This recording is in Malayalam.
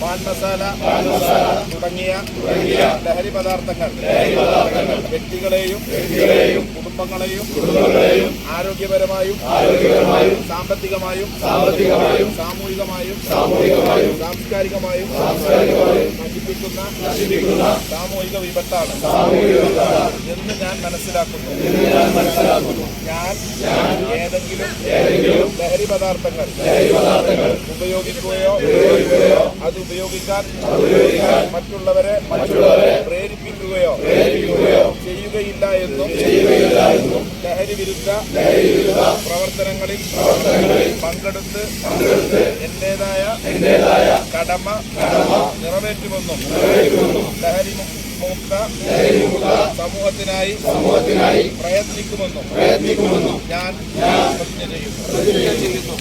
പാൻ മസാല തുടങ്ങിയ ലഹരി പദാർത്ഥങ്ങൾ വ്യക്തികളെയും കുടുംബങ്ങളെയും ആരോഗ്യപരമായും സാമ്പത്തികമായും സാമ്പത്തികമായും സാമൂഹികമായും സാമൂഹികമായും സാംസ്കാരികമായും നശിപ്പിക്കുന്ന സാമൂഹിക വിപത്താണ്. എന്ന് ഞാൻ മനസ്സിലാക്കുന്നു. ഞാൻ ഏതെങ്കിലും ലഹരി പദാർത്ഥങ്ങൾ ഉപയോഗിക്കുകയോ അത് ഉപയോഗിക്കാൻ മറ്റുള്ളവരെ പ്രേരിപ്പിക്കുകയോ ചെയ്യുകയില്ല എന്നും ലഹരി വിരുദ്ധ പ്രവർത്തനങ്ങളിൽ പങ്കെടുത്ത് എന്റേതായ കടമ നിറവേറ്റുമെന്നും ലഹരി മുക്ത സമൂഹത്തിനായി പ്രയത്നിക്കുമെന്നും ഞാൻ പ്രതിജ്ഞ ചെയ്യുന്നു